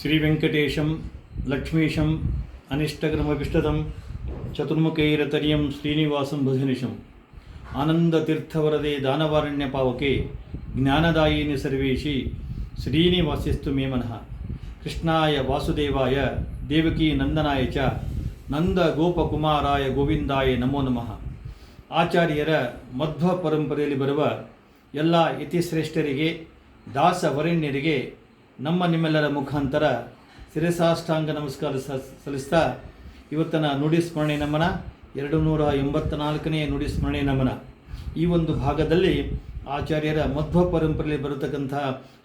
ಶ್ರೀವೆಂಕಟೇಶಂ ಲಕ್ಷ್ಮೀಶಂ ಅನಿಷ್ಟಗ್ರಮವಿಷ್ಟದಂ ಚತುರ್ಮುಖೈರತರ್ಯಂ ಶ್ರೀನಿವಾಸಂ ಭಜನಿಶಂ. ಆನಂದತೀರ್ಥವರದೆ ದಾನವಾರಣ್ಯ ಪಾವಕೆ ಜ್ಞಾನದಾಯಿನಿ ಸರ್ವೇಶಿ ಶ್ರೀನಿವಾಸಿಸ್ತು ಮೇಮನಃ ಕೃಷ್ಣಾಯ ವಾಸುದೇವಾಯ ದೇವಕಿ ನಂದನಾಯ ಚ ನಂದ ಗೋಪಕುಮಾರಾಯ ಗೋವಿಂದಾಯ ನಮೋ ನಮಃ. ಆಚಾರ್ಯರ ಮಧ್ವ ಪರಂಪರೆಯಲ್ಲಿ ಬರುವ ಎಲ್ಲ ಯತಿಶ್ರೇಷ್ಠರಿಗೆ ದಾಸ ವರೆಣ್ಯರಿಗೆ ನಮ್ಮ ನಿಮ್ಮೆಲ್ಲರ ಮುಖಾಂತರ ಶಿರಸಾಷ್ಟಾಂಗ ನಮಸ್ಕಾರ ಸಲ್ಲಿಸ್ತಾ ಇವತ್ತಿನ ನುಡಿ ಸ್ಮರಣೆ ನಮನ. ಎರಡು ನೂರ ಎಂಬತ್ತ ನಾಲ್ಕನೇ ನುಡಿ ಸ್ಮರಣೆ ನಮನ. ಈ ಒಂದು ಭಾಗದಲ್ಲಿ ಆಚಾರ್ಯರ ಮಧ್ವ ಪರಂಪರೆಯಲ್ಲಿ ಬರತಕ್ಕಂಥ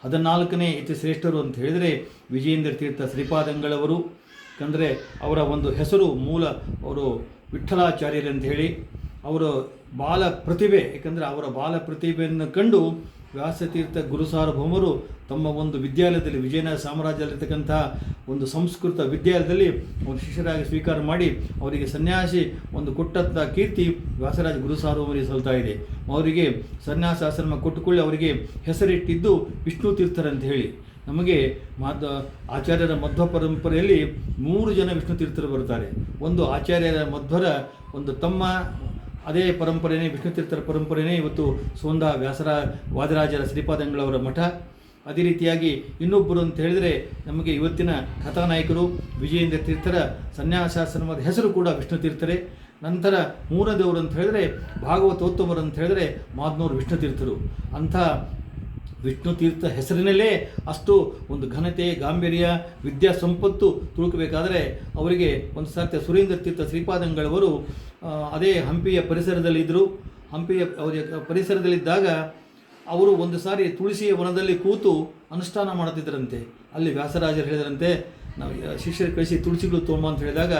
ಹದಿನಾಲ್ಕನೇ ಇತಿ ಶ್ರೇಷ್ಠರು ಅಂತ ಹೇಳಿದರೆ ವಿಜಯೇಂದ್ರ ತೀರ್ಥ ಶ್ರೀಪಾದಂಗಳವರು. ಯಾಕಂದರೆ ಅವರ ಒಂದು ಹೆಸರು ಮೂಲ ಅವರು ವಿಠ್ಠಲಾಚಾರ್ಯರು ಅಂತ ಹೇಳಿ. ಅವರು ಬಾಲ ಪ್ರತಿಭೆ ಏಕೆಂದರೆ ಅವರ ಬಾಲ ಪ್ರತಿಭೆಯನ್ನು ಕಂಡು ವ್ಯಾಸತೀರ್ಥ ಗುರು ಸಾರ್ವಭೌಮರು ತಮ್ಮ ಒಂದು ವಿದ್ಯಾಲಯದಲ್ಲಿ, ವಿಜಯನಗರ ಸಾಮ್ರಾಜ್ಯದಲ್ಲಿರ್ತಕ್ಕಂಥ ಒಂದು ಸಂಸ್ಕೃತ ವಿದ್ಯಾಲಯದಲ್ಲಿ ಒಂದು ಶಿಷ್ಯರಾಗಿ ಸ್ವೀಕಾರ ಮಾಡಿ ಅವರಿಗೆ ಸನ್ಯಾಸಿ ಒಂದು ಕೊಟ್ಟಂಥ ಕೀರ್ತಿ ವ್ಯಾಸರಾಜ ಗುರು ಸಾರ್ವಭೌಮರಿಗೆ ಸಲ್ತಾ ಇದೆ. ಅವರಿಗೆ ಸನ್ಯಾಸಾಶ್ರಮ ಕೊಟ್ಟುಕೊಳ್ಳಿ, ಅವರಿಗೆ ಹೆಸರಿಟ್ಟಿದ್ದು ವಿಷ್ಣು ತೀರ್ಥರಂತ ಹೇಳಿ. ನಮಗೆ ಮಾಧ ಆಚಾರ್ಯರ ಮಧ್ವ ಪರಂಪರೆಯಲ್ಲಿ ಮೂರು ಜನ ವಿಷ್ಣು ತೀರ್ಥರು ಬರ್ತಾರೆ ಒಂದು ಆಚಾರ್ಯರ ಮಧ್ವರ ಒಂದು ತಮ್ಮ ಅದೇ ಪರಂಪರೆಯೇ ವಿಷ್ಣುತೀರ್ಥರ ಪರಂಪರೆನೇ ಇವತ್ತು ಸೋಂದ ವ್ಯಾಸರ, ವಾದರಾಜರ, ಶ್ರೀಪಾದಂಗಳವರ ಮಠ. ಅದೇ ರೀತಿಯಾಗಿ ಇನ್ನೊಬ್ಬರು ಅಂತ ಹೇಳಿದರೆ ನಮಗೆ ಇವತ್ತಿನ ಕಥಾನಾಯಕರು, ವಿಜಯೇಂದ್ರ ತೀರ್ಥರ ಸನ್ಯಾಸಾಶ್ರಮದ ಹೆಸರು ಕೂಡ ವಿಷ್ಣು ತೀರ್ಥರೇ. ನಂತರ ಮೂರದೇವರು ಅಂತ ಹೇಳಿದರೆ ಭಾಗವತೋತ್ತಮರು ಅಂತ ಹೇಳಿದರೆ ಮಾದ್ನೂರು ವಿಷ್ಣು ತೀರ್ಥರು. ಅಂಥ ವಿಷ್ಣು ತೀರ್ಥ ಹೆಸರಿನಲ್ಲೇ ಅಷ್ಟು ಒಂದು ಘನತೆ, ಗಾಂಭೀರ್ಯ ವಿದ್ಯಾ ಸಂಪತ್ತು ತುಳುಕಬೇಕಾದರೆ ಅವರಿಗೆ ಒಂದು ಸರ್ತಿ ಸುರೇಂದ್ರ ತೀರ್ಥ ಶ್ರೀಪಾದಂಗಳವರು ಅದೇ ಹಂಪಿಯ ಪರಿಸರದಲ್ಲಿದ್ದರು. ಹಂಪಿಯ ಅವರ ಪರಿಸರದಲ್ಲಿದ್ದಾಗ ಅವರು ಒಂದು ಸಾರಿ ತುಳಸಿಯ ವನದಲ್ಲಿ ಕೂತು ಅನುಷ್ಠಾನ ಮಾಡುತ್ತಿದ್ದರಂತೆ. ಅಲ್ಲಿ ವ್ಯಾಸರಾಜರು ಹೇಳಿದರಂತೆ, ನಾವು ಶಿಷ್ಯರು ಕಳಿಸಿ ತುಳಸಿಗಳು ತೊಗೊಂಬ ಅಂತ ಹೇಳಿದಾಗ,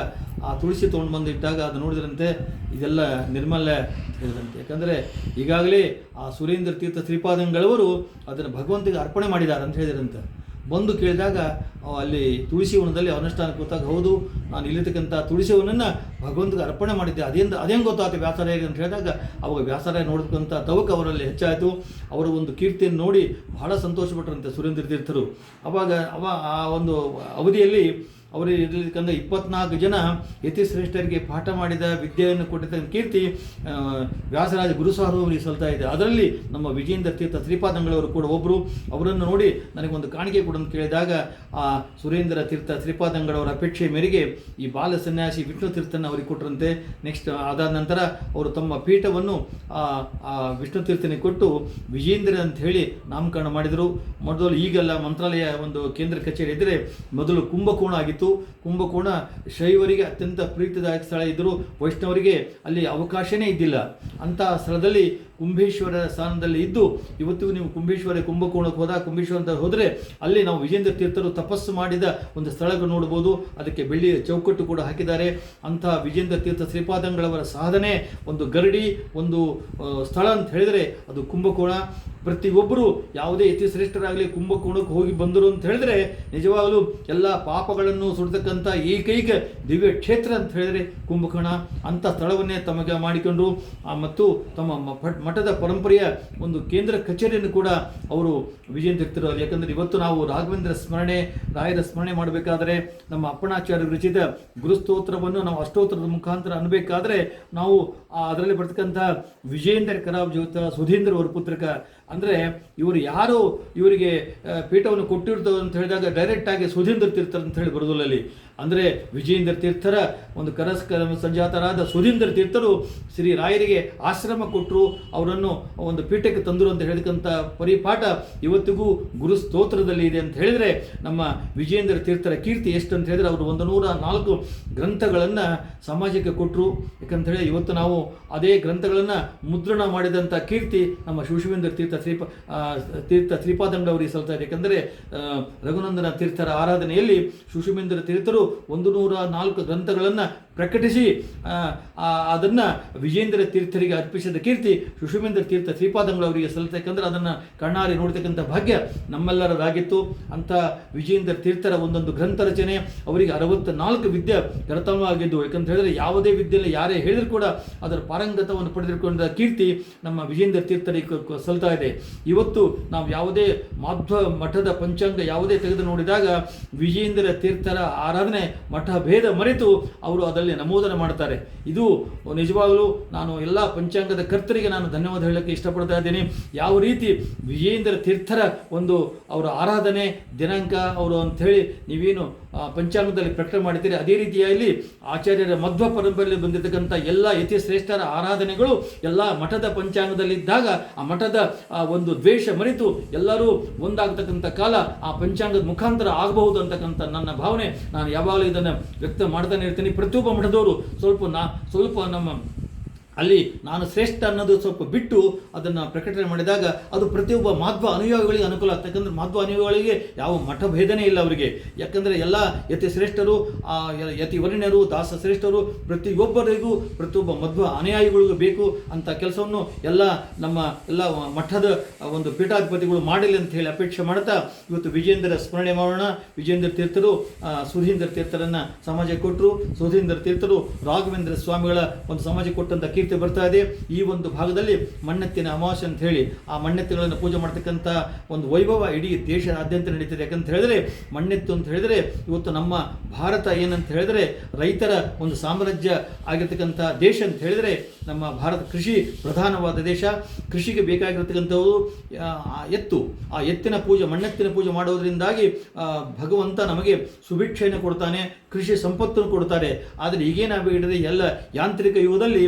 ಆ ತುಳಸಿ ತೊಗೊಂಡು ಬಂದು ಇಟ್ಟಾಗ ಅದು ನೋಡಿದ್ರಂತೆ, ಇದೆಲ್ಲ ನಿರ್ಮಲ್ಯ ಹೇಳಿದಂತೆ. ಯಾಕಂದರೆ ಈಗಾಗಲೇ ಆ ಸುರೇಂದ್ರ ತೀರ್ಥ ಶ್ರೀಪಾದಂಗಳವರು ಅದನ್ನು ಭಗವಂತಿಗೆ ಅರ್ಪಣೆ ಮಾಡಿದ್ದಾರೆ ಅಂತ ಹೇಳಿದ್ರಂತೆ. ಬಂದು ಕೇಳಿದಾಗ ಅಲ್ಲಿ ತುಳಸಿ ವನದಲ್ಲಿ ಅನುಷ್ಠಾನ ಕೂತಾಗ ಹೌದು, ನಾನು ಇಲ್ಲಿರ್ತಕ್ಕಂಥ ತುಳಸಿ ವನನ್ನು ಭಗವಂತಗೆ ಅರ್ಪಣೆ ಮಾಡಿದ್ದೆ. ಅದೇಂದ, ಅದೇನು ಗೊತ್ತಾಯ್ತು ವ್ಯಾಸರಾಯ ಅಂತ ಹೇಳಿದಾಗ, ಅವಾಗ ವ್ಯಾಸರಾಯ ನೋಡತಕ್ಕಂಥ ತವಕ ಅವರಲ್ಲಿ ಹೆಚ್ಚಾಯಿತು. ಅವರ ಒಂದು ಕೀರ್ತಿಯನ್ನು ನೋಡಿ ಬಹಳ ಸಂತೋಷಪಟ್ಟರಂತೆ ಸುರೇಂದ್ರ ತೀರ್ಥರು ಅವಾಗ ಅವ ಆ ಒಂದು ಅವಧಿಯಲ್ಲಿ ಅವರು ಇರಲಿಕ್ಕಂದ ಇಪ್ಪತ್ನಾಲ್ಕು ಜನ ಯತಿಶ್ರೇಷ್ಠರಿಗೆ ಪಾಠ ಮಾಡಿದ ವಿದ್ಯೆಯನ್ನು ಕೊಟ್ಟಿದ್ದ ಕೀರ್ತಿ ವ್ಯಾಸರಾಜ ವ್ಯಾಸರಾಜ ಗುರುಸಾರ್ವರಿಗೆ ಸಲ್ತಾ ಇದೆ. ಅದರಲ್ಲಿ ನಮ್ಮ ವಿಜೇಂದ್ರ ತೀರ್ಥ ಶ್ರೀಪಾದಂಗಳವರು ಕೂಡ ಒಬ್ಬರು ಅವರನ್ನು ನೋಡಿ ನನಗೊಂದು ಕಾಣಿಕೆ ಕೊಡು ಕೇಳಿದಾಗ, ಆ ಸುರೇಂದ್ರ ತೀರ್ಥ ಶ್ರೀಪಾದಂಗಳವರ ಅಪೇಕ್ಷೆ ಮೇರೆಗೆ ಈ ಬಾಲ ಸನ್ಯಾಸಿ ವಿಷ್ಣು ತೀರ್ಥನ ಅವರಿಗೆ ಕೊಟ್ಟರಂತೆ ನೆಕ್ಸ್ಟ್ ಅದಾದ ನಂತರ ಅವರು ತಮ್ಮ ಪೀಠವನ್ನು, ಆ ವಿಷ್ಣು ತೀರ್ಥನಿಗೆ ಕೊಟ್ಟು ವಿಜೇಂದ್ರ ಅಂತ ಹೇಳಿ ನಾಮಕರಣ ಮಾಡಿದರು. ಮೊದಲು ಈಗೆಲ್ಲ ಮಂತ್ರಾಲಯ ಒಂದು ಕೇಂದ್ರ ಕಚೇರಿ ಇದ್ದರೆ ಮೊದಲು ಕುಂಭಕೋಣ ಆಗಿತ್ತು. ಕುಂಭಕೋಣ ಶೈವರಿಗೆ ಅತ್ಯಂತ ಪ್ರೀತಿದಾಯಕ ಸ್ಥಳ ಇದ್ದರೂ ವೈಷ್ಣವರಿಗೆ ಅಲ್ಲಿ ಅವಕಾಶವೇ ಇದ್ದಿಲ್ಲ. ಅಂತಹ ಸ್ಥಳದಲ್ಲಿ ಕುಂಭೇಶ್ವರ ಸ್ಥಾನದಲ್ಲಿ ಇದ್ದು, ಇವತ್ತಿಗೂ ನೀವು ಕುಂಭೇಶ್ವರ ಕುಂಭಕೋಣಕ್ಕೆ ಹೋದ ಕುಂಭೇಶ್ವರ ಅಂತ ಹೋದರೆ ಅಲ್ಲಿ ನಾವು ವಿಜೇಂದ್ರ ತೀರ್ಥರು ತಪಸ್ಸು ಮಾಡಿದ ಒಂದು ಸ್ಥಳಗಳು ನೋಡ್ಬೋದು ಅದಕ್ಕೆ ಬೆಳ್ಳಿಯ ಚೌಕಟ್ಟು ಕೂಡ ಹಾಕಿದ್ದಾರೆ. ಅಂತಹ ವಿಜೇಂದ್ರ ತೀರ್ಥ ಶ್ರೀಪಾದಂಗಳವರ ಸಾಧನೆ, ಒಂದು ಗರಡಿ, ಒಂದು ಸ್ಥಳ ಅಂತ ಹೇಳಿದರೆ ಅದು ಕುಂಭಕೋಣ. ಪ್ರತಿಯೊಬ್ಬರು ಯಾವುದೇ ಯತಿಶ್ರೇಷ್ಠರಾಗಲಿ ಕುಂಭಕೋಣಕ್ಕೆ ಹೋಗಿ ಬಂದರು ಅಂತ ಹೇಳಿದ್ರೆ ನಿಜವಾಗಲೂ ಎಲ್ಲ ಪಾಪಗಳನ್ನು ಸುಡತಕ್ಕಂಥ ಏಕೈಕ ದಿವ್ಯ ಕ್ಷೇತ್ರ ಅಂತ ಹೇಳಿದರೆ ಕುಂಭಕೋಣ ಅಂಥ ಸ್ಥಳವನ್ನೇ ತಮಗೆ ಮಾಡಿಕೊಂಡು ಮತ್ತು ತಮ್ಮ ಮಠದ ಪರಂಪರೆಯ ಒಂದು ಕೇಂದ್ರ ಕಚೇರಿಯನ್ನು ಕೂಡ ಅವರು ವಿಜಯ ಅಲ್ಲಿ ಯಾಕಂದರೆ ಇವತ್ತು ನಾವು ರಾಘವೇಂದ್ರ ಸ್ಮರಣೆ, ರಾಯರ ಸ್ಮರಣೆ ಮಾಡಬೇಕಾದ್ರೆ ನಮ್ಮ ಅಪ್ಪಣಾಚಾರ್ಯ ರಚಿತ ಗುರುಸ್ತೋತ್ರವನ್ನು ನಾವು ಅಷ್ಟೋತ್ತರದ ಮುಖಾಂತರ ಅನ್ನಬೇಕಾದ್ರೆ ನಾವು ಅದರಲ್ಲಿ ಬರ್ತಕ್ಕಂಥ ವಿಜಯೇಂದ್ರ ಕರಾಬ್ ಜೋತ, ಸುಧೀಂದ್ರ ಅವರ ಪುತ್ರಕ ಅಂದರೆ ಇವರು ಯಾರು ಇವರಿಗೆ ಪೀಠವನ್ನು ಕೊಟ್ಟಿರ್ತಾರೆ ಅಂತ ಹೇಳಿದಾಗ ಡೈರೆಕ್ಟ್ ಆಗಿ ಸುಧೀಂದ್ರ ತೀರ್ಥರ್ ಅಂತ ಹೇಳಿ ಬರೋದಿಲ್ಲ ಅಲ್ಲಿ ಅಂದರೆ ವಿಜಯೇಂದ್ರ ತೀರ್ಥರ ಒಂದು ಕರಸ್ಕರ ಸಂಜಾತರಾದ ಸುಧೀಂದ್ರ ತೀರ್ಥರು ಶ್ರೀ ರಾಯರಿಗೆ ಆಶ್ರಮ ಕೊಟ್ಟರು ಅವರನ್ನು ಒಂದು ಪೀಠಕ್ಕೆ ತಂದರು ಅಂತ ಹೇಳಿದಂಥ ಪರಿಪಾಠ ಇವತ್ತಿಗೂ ಗುರು ಸ್ತೋತ್ರದಲ್ಲಿ ಇದೆ ಅಂತ ಹೇಳಿದರೆ ನಮ್ಮ ವಿಜಯೇಂದ್ರ ತೀರ್ಥರ ಕೀರ್ತಿ ಎಷ್ಟು ಅಂತ ಹೇಳಿದರೆ ಅವರು ಒಂದು ನೂರ ನಾಲ್ಕು ಗ್ರಂಥಗಳನ್ನು ಸಮಾಜಕ್ಕೆ ಕೊಟ್ಟರು ಯಾಕಂತ ಹೇಳಿ ಇವತ್ತು ನಾವು ಅದೇ ಗ್ರಂಥಗಳನ್ನು ಮುದ್ರಣ ಮಾಡಿದಂಥ ಕೀರ್ತಿ ನಮ್ಮ ಶಿವಶಿವೇಂದ್ರ ತೀರ್ಥ ಶ್ರೀಪ ತೀರ್ಥ ತ್ರಿಪಾದಂಡವರಿಗೆ ಸಲ್ತಾ ಇದೆ ಯಾಕಂದರೆ ರಘುನಂದನ ತೀರ್ಥರ ಆರಾಧನೆಯಲ್ಲಿ ಶುಶುಮೇಂದ್ರ ತೀರ್ಥರು ಒಂದು ನೂರ ನಾಲ್ಕು ಗ್ರಂಥಗಳನ್ನು ಪ್ರಕಟಿಸಿ ಅದನ್ನು ವಿಜೇಂದ್ರ ತೀರ್ಥರಿಗೆ ಅರ್ಪಿಸಿದ ಕೀರ್ತಿ, ಸುಷುಮೇಂದ್ರ ತೀರ್ಥ ಶ್ರೀಪಾದಂಗಳವರಿಗೆ ಸಲ್ಲತಕ್ಕಂದ್ರೆ ಅದನ್ನು ಕಣ್ಣಾರಿ ನೋಡ್ತಕ್ಕಂಥ ಭಾಗ್ಯ ನಮ್ಮೆಲ್ಲರದಾಗಿತ್ತು. ಅಂತ ವಿಜೇಂದ್ರ ತೀರ್ಥರ ಒಂದೊಂದು ಗ್ರಂಥ ರಚನೆ, ಅವರಿಗೆ ಅರವತ್ತ ನಾಲ್ಕು ವಿದ್ಯೆ ಕರತಮವಾಗಿದ್ದು. ಯಾಕಂತ ಹೇಳಿದ್ರೆ ಯಾವುದೇ ವಿದ್ಯೆಯಲ್ಲಿ ಯಾರೇ ಹೇಳಿದ್ರು ಕೂಡ ಅದರ ಪಾರಂಗತವನ್ನು ಪಡೆದುಕೊಂಡ ಕೀರ್ತಿ ನಮ್ಮ ವಿಜೇಂದ್ರ ತೀರ್ಥರಿಗೆ ಸಲ್ತಾ ಇದೆ. ಇವತ್ತು ನಾವು ಯಾವುದೇ ಮಾಧ್ವ ಮಠದ ಪಂಚಾಂಗ ಯಾವುದೇ ತೆಗೆದು ನೋಡಿದಾಗ ವಿಜೇಂದ್ರ ತೀರ್ಥರ ಆರಾಧನೆ ಮಠ ಭೇದ ಮರೆತು ಅವರು ಅದರಲ್ಲಿ ನಮೂದನೆ ಮಾಡ್ತಾರೆ ಇದು ನಿಜವಾಗಲೂ ನಾನು ಎಲ್ಲ ಪಂಚಾಂಗದ ಕರ್ತರಿಗೆ ನಾನು ಧನ್ಯವಾದ ಹೇಳಕ್ಕೆ ಇಷ್ಟಪಡ್ತಾ ಇದ್ದೀನಿ. ಯಾವ ರೀತಿ ವಿಜೇಂದ್ರ ತೀರ್ಥರ ಒಂದು ಅವರ ಆರಾಧನೆ, ದಿನಾಂಕ ಅವರು ಅಂಥೇಳಿ ನೀವೇನು ಪಂಚಾಂಗದಲ್ಲಿ ಪ್ರಕಟ ಮಾಡ್ತೀರಿ ಅದೇ ರೀತಿಯಲ್ಲಿ ಆಚಾರ್ಯರ ಮಧ್ವ ಪರಂಪರೆಯಲ್ಲಿ ಬಂದಿರತಕ್ಕಂಥ ಎಲ್ಲ ಯತಿ ಶ್ರೇಷ್ಠರ ಆರಾಧನೆಗಳು ಎಲ್ಲ ಮಠದ ಪಂಚಾಂಗದಲ್ಲಿದ್ದಾಗ ಆ ಮಠದ, ಆ, ಒಂದು ದ್ವೇಷ ಮರೆತು ಎಲ್ಲರೂ ಒಂದಾಗತಕ್ಕಂಥ ಕಾಲ ಆ ಪಂಚಾಂಗದ ಮುಖಾಂತರ ಆಗಬಹುದು ಅಂತಕ್ಕಂಥ ನನ್ನ ಭಾವನೆ. ನಾನು ಯಾವಾಗಲೂ ಇದನ್ನು ವ್ಯಕ್ತ ಮಾಡ್ತಾನೆ ಇರ್ತೀನಿ. ಪ್ರತಿಯೊಬ್ಬ ಮಠದವರು ಸ್ವಲ್ಪ ನಾ ಸ್ವಲ್ಪ ನಮ್ಮ ಅಲ್ಲಿ ನಾನು ಶ್ರೇಷ್ಠ ಅನ್ನೋದು ಸ್ವಲ್ಪ ಬಿಟ್ಟು ಅದನ್ನು ಪ್ರಕಟಣೆ ಮಾಡಿದಾಗ ಅದು ಪ್ರತಿಯೊಬ್ಬ ಮಾಧ್ವ ಅನುಯಾಯಿಗಳಿಗೆ ಅನುಕೂಲ ಆಗ್ತದೆ. ಯಾಕಂದ್ರೆ ಮಾಧ್ವ ಅನುಯಾಯಿಗಳಿಗೆ ಯಾವ ಮಠ ಭೇದನೇ ಇಲ್ಲ ಅವರಿಗೆ. ಯಾಕಂದರೆ ಎಲ್ಲ ಯತಿ ಶ್ರೇಷ್ಠರು ಯತಿ ವರ್ಣ್ಯರು ದಾಸ ಶ್ರೇಷ್ಠರು ಪ್ರತಿಯೊಬ್ಬರಿಗೂ ಪ್ರತಿಯೊಬ್ಬ ಮಧ್ವ ಅನುಯಾಯಿಗಳಿಗೂ ಬೇಕು ಅಂತ ಕೆಲಸವನ್ನು ಎಲ್ಲ ನಮ್ಮ ಎಲ್ಲ ಮಠದ ಒಂದು ಪೀಠಾಧಿಪತಿಗಳು ಮಾಡಲಿ ಅಂತ ಹೇಳಿ ಅಪೇಕ್ಷೆ ಮಾಡ್ತಾ ಇವತ್ತು ವಿಜೇಂದ್ರ ಸ್ಮರಣೆ ಮಾಡೋಣ. ವಿಜೇಂದ್ರ ತೀರ್ಥರು ಸುಧೀಂದ್ರ ತೀರ್ಥರನ್ನು ಸಮಾಜಕ್ಕೆ ಕೊಟ್ಟರು ಸುಧೀಂದ್ರ ತೀರ್ಥರು ರಾಘವೇಂದ್ರ ಸ್ವಾಮಿಗಳ ಒಂದು ಸಮಾಜಕ್ಕೆ ಕೊಟ್ಟಂಥ ಕೀರ್ತಿ ಬರ್ತಾ ಇದೆ. ಈ ಒಂದು ಭಾಗದಲ್ಲಿ ಮಣ್ಣೆತ್ತಿನ ಅಮಾವಾಸ್ಯೆ ಅಂತ ಹೇಳಿ ಆ ಮಣ್ಣೆತ್ತುಗಳನ್ನು ಪೂಜೆ ಮಾಡ್ತಕ್ಕಂಥ ಒಂದು ವೈಭವ ಇಡೀ ದೇಶದಾದ್ಯಂತ ನಡೀತದೆ. ಯಾಕಂತ ಹೇಳಿದ್ರೆ, ಮಣ್ಣೆತ್ತು ಅಂತ ಹೇಳಿದ್ರೆ ಇವತ್ತು ನಮ್ಮ ಭಾರತ ಏನಂತ ಹೇಳಿದ್ರೆ, ರೈತರ ಒಂದು ಸಾಮ್ರಾಜ್ಯ ಆಗಿರ್ತಕ್ಕಂಥ ದೇಶ ಅಂತ ಹೇಳಿದ್ರೆ ನಮ್ಮ ಭಾರತ ಕೃಷಿ ಪ್ರಧಾನವಾದ ದೇಶ. ಕೃಷಿಗೆ ಬೇಕಾಗಿರ್ತಕ್ಕಂಥವು ಎತ್ತು. ಆ ಎತ್ತಿನ ಪೂಜೆ, ಮಣ್ಣೆತ್ತಿನ ಪೂಜೆ ಮಾಡೋದ್ರಿಂದಾಗಿ ಭಗವಂತ ನಮಗೆ ಸುಭಿಕ್ಷೆಯನ್ನು ಕೊಡ್ತಾನೆ, ಕೃಷಿ ಸಂಪತ್ತನ್ನು ಕೊಡ್ತಾರೆ. ಆದರೆ ಈಗೇನಾಗ್ಬಿಟ್ಟಿದೆ ಎಲ್ಲ ಯಾಂತ್ರಿಕ ಯುಗದಲ್ಲಿ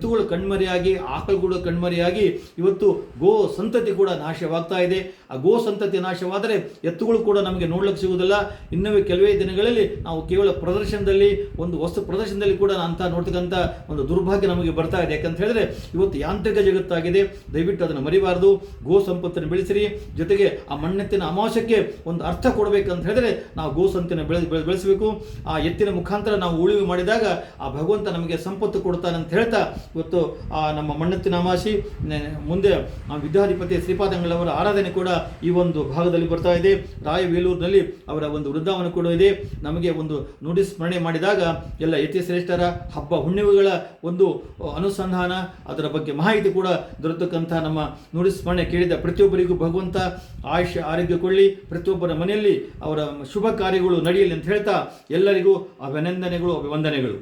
ಎತ್ತುಗಳು ಕಣ್ಮರೆಯಾಗಿ, ಆಕಳುಗಳು ಕಣ್ಮರೆಯಾಗಿ ಇವತ್ತು ಗೋ ಸಂತತಿ ಕೂಡ ನಾಶವಾಗ್ತಾ ಇದೆ. ಆ ಗೋ ಸಂತತಿ ನಾಶವಾದರೆ ಎತ್ತುಗಳು ಕೂಡ ನಮಗೆ ನೋಡ್ಲಿಕ್ಕೆ ಸಿಗುವುದಿಲ್ಲ. ಇನ್ನೂ ಕೆಲವೇ ದಿನಗಳಲ್ಲಿ ನಾವು ಕೇವಲ ಪ್ರದರ್ಶನದಲ್ಲಿ, ಒಂದು ವಸ್ತು ಪ್ರದರ್ಶನದಲ್ಲಿ ಕೂಡ ಅಂತ ನೋಡ್ತಕ್ಕಂಥ ಒಂದು ದುರ್ಭಾಗ್ಯ ನಮಗೆ ಬರ್ತಾ ಇದೆ. ಯಾಕಂತ ಹೇಳಿದ್ರೆ ಇವತ್ತು ಯಾಂತ್ರಿಕ ಜಗತ್ತಾಗಿದೆ. ದಯವಿಟ್ಟು ಅದನ್ನು ಮರಿಬಾರದು. ಗೋ ಸಂಪತ್ತನ್ನು ಬೆಳೆಸಿರಿ. ಜೊತೆಗೆ ಆ ಮಣ್ಣೆತ್ತಿನ ಅಮಾವಾಸ್ಯಕ್ಕೆ ಒಂದು ಅರ್ಥ ಕೊಡಬೇಕಂತ ಹೇಳಿದ್ರೆ ನಾವು ಗೋ ಸಂತಿನ ಬೆಳೆ- ಬೆಳೆಸಬೇಕು. ಆ ಎತ್ತಿನ ಮುಖಾಂತರ ನಾವು ಉಳಿವು ಮಾಡಿದಾಗ ಆ ಭಗವಂತ ನಮಗೆ ಸಂಪತ್ತು ಕೊಡ್ತಾನೆ ಅಂತ ಹೇಳ್ತಾ ಇವತ್ತು ಆ, ನಮ್ಮ ಮಣ್ಣತ್ತಿನ ಅಮಾಸಿ ಮುಂದೆ ವಿದ್ಯಾಧಿಪತಿ ಶ್ರೀಪಾದಂಗಳವರ ಆರಾಧನೆ ಕೂಡ ಈ ಒಂದು ಭಾಗದಲ್ಲಿ ಬರ್ತಾ ಇದೆ. ರಾಯವೇಲೂರಿನಲ್ಲಿ ಅವರ ಒಂದು ವೃದ್ಧಾವನ ಕೂಡ ಇದೆ. ನಮಗೆ ಒಂದು ನುಡಿ ಸ್ಮರಣೆ ಮಾಡಿದಾಗ ಎಲ್ಲ ಯತಿ ಶ್ರೇಷ್ಠರ ಹಬ್ಬ ಹುಣ್ಣಿಮೆಗಳ ಒಂದು ಅನುಸಂಧಾನ, ಅದರ ಬಗ್ಗೆ ಮಾಹಿತಿ ಕೂಡ ದೊರೆತಕ್ಕಂಥ ನಮ್ಮ ನುಡಿ ಸ್ಮರಣೆ ಕೇಳಿದ ಪ್ರತಿಯೊಬ್ಬರಿಗೂ ಭಗವಂತ ಆಯುಷ್ಯ, ಆರೋಗ್ಯ ಕೊಳ್ಳಿ ಪ್ರತಿಯೊಬ್ಬರ ಮನೆಯಲ್ಲಿ ಅವರ ಶುಭ ಕಾರ್ಯಗಳು ನಡೆಯಲಿ ಅಂತ ಹೇಳ್ತಾ ಎಲ್ಲರಿಗೂ ಅಭಿನಂದನೆಗಳು, ಅಭಿವಂದನೆಗಳು.